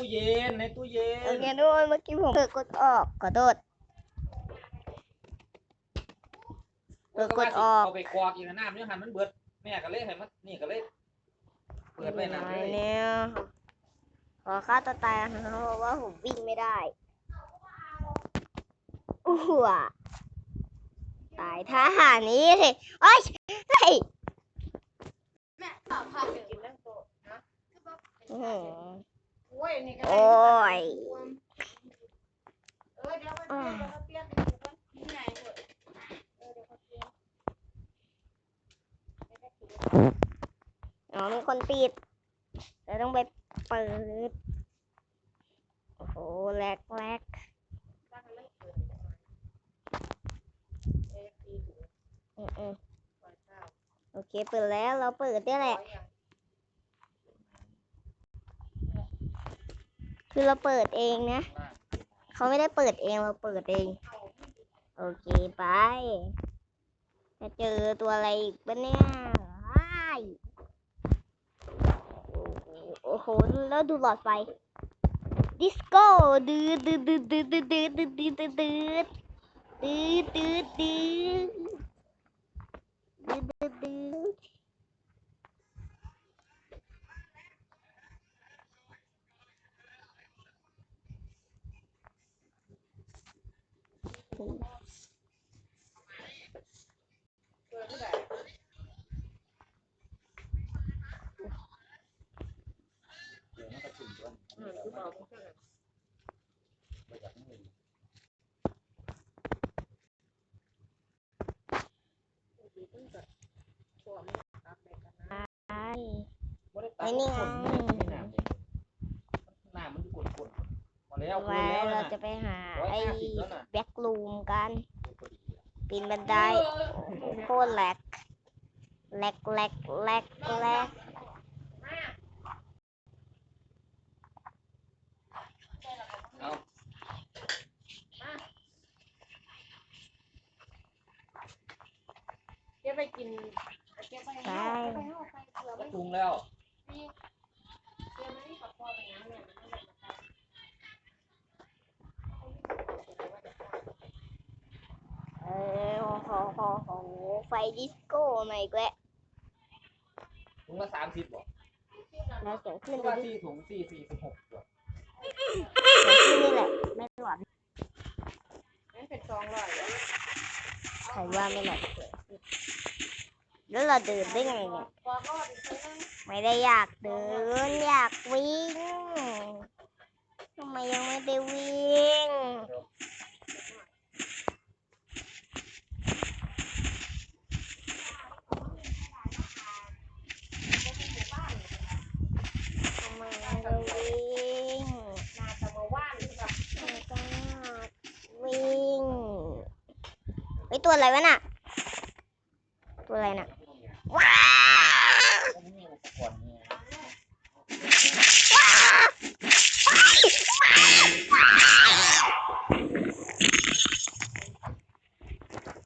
ตู้เย็นในตู้เย็โอนเคด้วยเมื่อกี้ผมเปิดกดออกขอโทษเปิดกดออกเอาไปกรอกอีกนะน้ำเนี่ยหันมันเบิดแม่ก็เลยให้มันนี่ก็เลยเปิดไปนะเลยเนี่ยขอค่าตัวตายนะเพราะว่าผมวิ่งไม่ได้อ้วตายท่าหานี้สิโอ้ยเฮ้ยแม่ตอบพาไปกินนั่งโต๊ะนะ อื้อหือโอ้ยนี่ก็โอ้ย เออเดี๋ยวเดี๋ยวเปลี่ยนเดี๋ยวเปลี่ยนนี่ไงเถอะเออเดี๋ยวเขาเปลี่ยนอ๋อมีคนปิดเราต้องไปเปิด โอ้โหแลกแลกตั้งไม่เกินเอฟซีถูกอืมอืมกว่าเก้าโอเค เปิดแล้ว เราเปิดได้แหละร้อยอย่าง คือเราเปิดเองนะ เขาไม่ได้เปิดเองเราเปิดเอง โอเคไป จะเจอตัวอะไรอีกปะเนี่ยว้ายโอ้โหแล้วดูหลอดไฟ ดิสโก้ดืดดืดดืดดืดดืดดืดดืดดืดดืดดืดดืดดืดดืดดืดดืดดืด ไปไอ้นี่ไงน้ำมันกดกดมาแล้วไว้คืนแล้วเรานะจะไปหาร้อยไอ้ห้าสิบแล้วนะแบ็กลูมกันปีนบันไดโคตรแหลกแหลกแหลกแหลกแหลก เดี๋ยวไปกินเดี๋ยวไปให้เอาไปให้เอาไปเผื่อไม่ปรุงแล้วมีเดี๋ยวไม่ได้ขอพอไปนะเนี่ยมันไม่ได้มาทเออโอ้โหโหโหไฟดิสโก้มาอีกแล้วถุงละสามสิบบอกแล้วเสียงขึ้ถุนงละสี่ถุงสี่สี่สิบหกบอกเสียงขึ้นนี่แหละ ไม่หลอนนั่นเป็นสองร้อยอะใครว่าไม่หลอน แล้วเราเดินได้ไงเนี่ยไม่ได้อยากเดิน อยากวิ่งทำไมยังไม่ได้วิ่งทำไมไม่ได้วิ่งน่าจะมาว่าหนึ่งก็วิ่งเฮ้ยตัวอะไรวะน่ะ ตัวอะไรน่ะ ว้าว ก็ไม่มีอุปกรณ์เนี่ย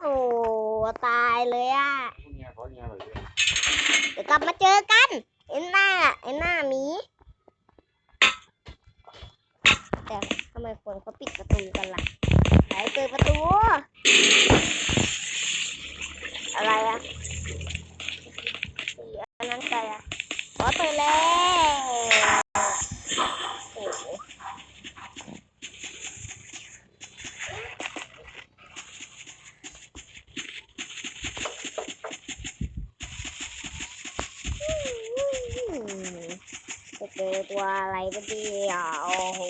โอ้ตายเลยอะ พวกเนี้ยเขาเนี่ยเลย เดี๋ยวกลับมาเจอกันไอ้หน้าไอ้หน้าหมีแต่ทำไมคนเขาปิดประตูกันล่ะไหนเปิดประตู อะไรอะสีอันนั้นใครอะขอเปิดแล้วโอ้โหจะ เจอตัวอะไรบ้างดีอะโอ้โห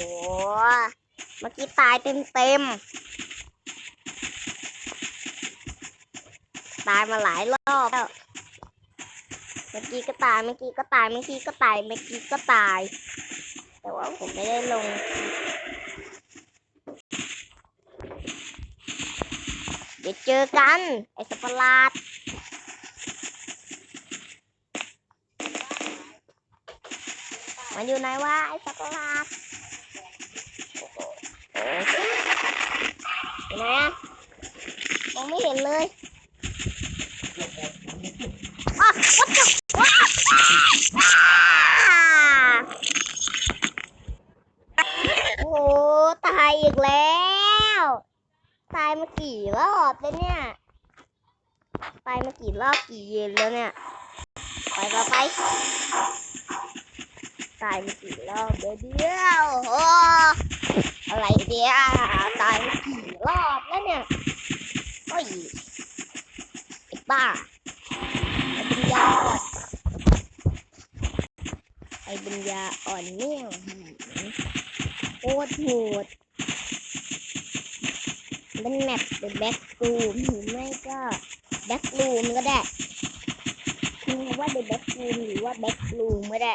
เมื่อกี้ตายเต็มเต็มตายมาหลายรอบแล้ว เมื่อกี้ก็ตาย เมื่อกี้ก็ตาย เมื่อกี้ก็ตาย เมื่อกี้ก็ตาย แต่ว่าผมไม่ได้ลง เดี๋ยวเจอกัน ไอ้สัตว์ปหลาด มันอยู่ไหนวะไอ้สัตว์ปะหลาดอยู่ไหนอะมองไม่เห็นเลยอะ what the ว้าวว้าวตายอีกแล้ว ตายมากี่รอบแล้วเนี่ย ตายมากี่รอบกี่เย็นแล้วเนี่ย ไปไปไป ตายกี่รอบเดียวอะไรเดียวตายกี่รอบแล้วเนี่ยโอ้ยไอ้บ้าไอ้ปัญญาอ่อนไอ้ปัญญาอ่อนเนี่ยโคตรโหดเป็นแมปเป็นแบ็กรูมหรือไม่ก็แบ็กรูมก็ได้พิมพ์คำว่าเดอะแบ็กรูมหรือว่าแบ็กรูมก็ได้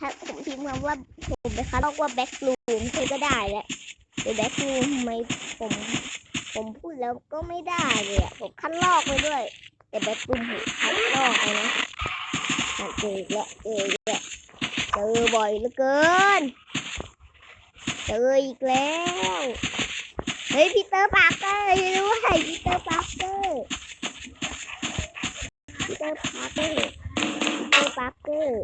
ถ้าผมพิมพ์คำว่าผมไปคัดเรียกว่าแบ็กรูมคือก็ได้แหละแต่แบ็กรูมทำไมผม ผมพูดแล้วก็ไม่ได้เลยอะผมคัดลอกไปด้วย แต่แบ็กรูมผมคัดลอกเลยนะเจออีกแล้วเจออีกแล้วเจอบ่อยเหลือเกินเจออีกแล้วเฮ้ยพีเตอร์ปาร์เกอร์ช่วยด้วยพีเตอร์ปาร์เกอร์พีเตอร์ปาร์เกอร์พีเตอร์ปาร์เกอร์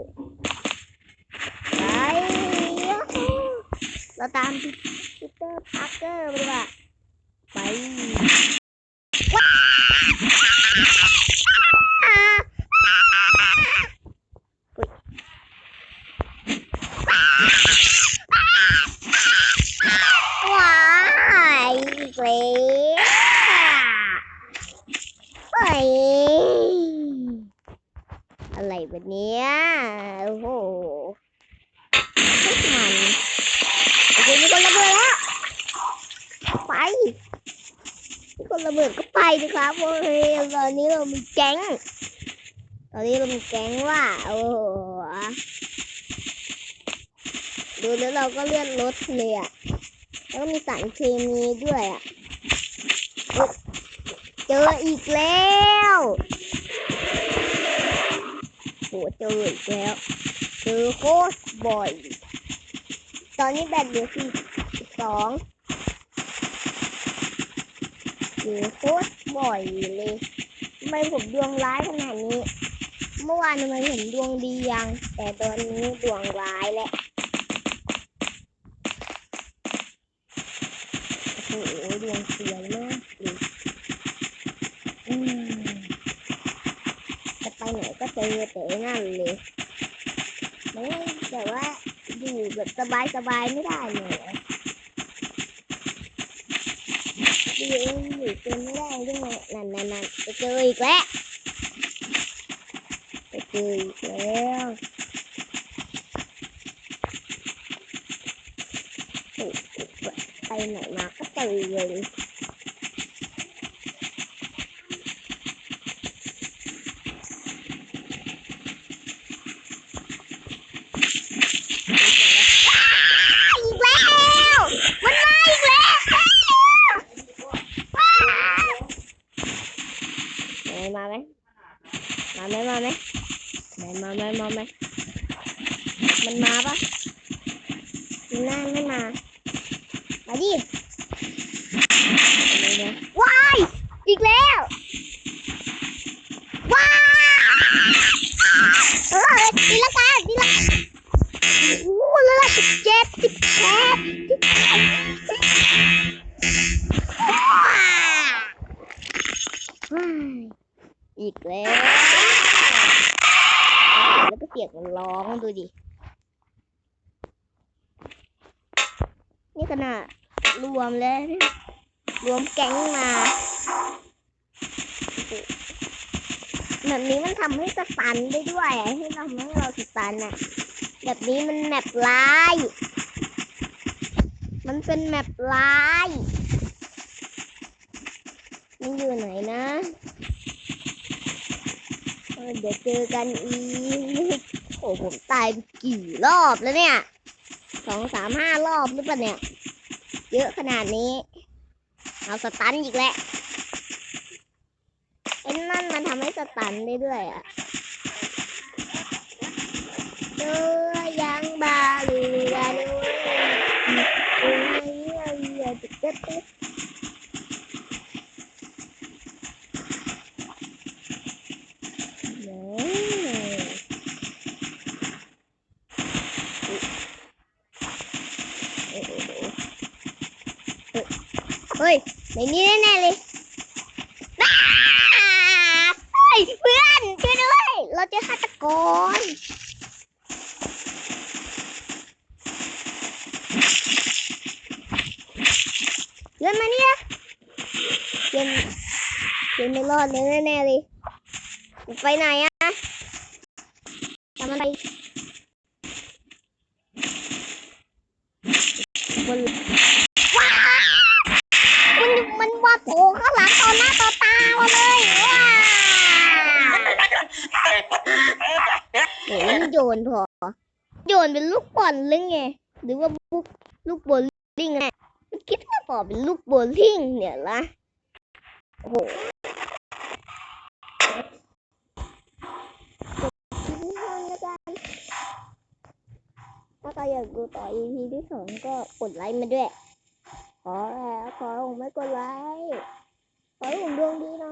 เราตามพีเตอร์ปาร์เกอร์ไปดีกว่าไปว้าวอุ๊ยว้ายอีกแล้วไปอะไรแบบนี้โอ้โห มันโอเคมีคนระเบิดแล้วไปมีคนระเบิดก็ไปดิครับโอเคตอนนี้เรามีแก๊งตอนนี้เรามีแก๊งว่าโอ้โหดูแล้วเราก็เลื่อนรถเลยอะแล้วก็มีสารเคมีด้วยอะเจออีกแล้วโหเจออีกแล้ว เจอโคตร บ่อยตอนนี้แบตเหลือสี่สองเจอโคตรบ่อยเลยทำไมผมดวงร้ายขนาดนี้ เมื่อวานทำไมเห็นดวงดียัง แต่ตอนนี้ดวงร้ายแล้วโอ้โหดวงเสวยมากเลยอืมจะไปไหนก็เจอแต่นั่นเลย ไม่แต่ว่าอยู่แบบสบายๆไม่ได้เลยเหรออยู่เองอยู่เจอไม่ได้ด้วยนั่นนั่นนั่นจะเจออีกแล้วจะเจออีกแล้วโอ้โหไปไหนมาก็เจอเลย มาไหมมาไหมมาไหมมาไหมมันมาปะมันน่าไม่มา มาดิว้าย อีกแล้วว้ายเออดีละกันดีละโอ้ละละสิบเจ็ดสิบแปดสิบเก้าว้าย อีกแล้ว แล้วก็เสียงมันร้องดูดิ นี่ขนาดรวมแล้วเนี่ยรวมแก๊งมา แบบนี้มันทำให้สตันได้ด้วยให้ทำให้เราสตันอะแบบนี้มันแมปลาย มันเป็นแมปลายมันอยู่ไหนนะ เดี๋ยวเจอกันอีกโอ้ผมตายกี่รอบแล้วเนี่ยสองสามห้ารอบหรือเปล่าเนี่ย เยอะขนาดนี้ เอาสตันอีกแล้วไอ้นั่นมันทำให้สตันได้ด้วยอะเจอยังบาลูดาลูดูไงเรียจะเก็บ ในนี้แน่ๆเลยอ้าเฮ้ยเพื่อนช่วยด้วย เราเจอฆาตกรเพื่นมาเนี่ยเพื่อนเพื่อนไม่รอดเลยแน่ๆเลย ไปไหนอะตามมันไปบนว้าวมันมันว่าโผล่ข้างหลังต่อหน้า ต่อตามาเลยว้าวโอ้ยโยนพอโยนเป็นลูกบอลหรือไง หรือว่าลูกลูกบอลลิงไงมันคิดว่าพอเป็นลูกบอลลิงเนี่ยละโอ้โหคลิปนี้เท่านี้แล้วกันถ้าใครอยากดูต่อ EP ที่สองก็กดไลค์มาด้วย ขอแล้วขอให้ผมไม่กดไลค์ ขอให้ผมดวงดีเ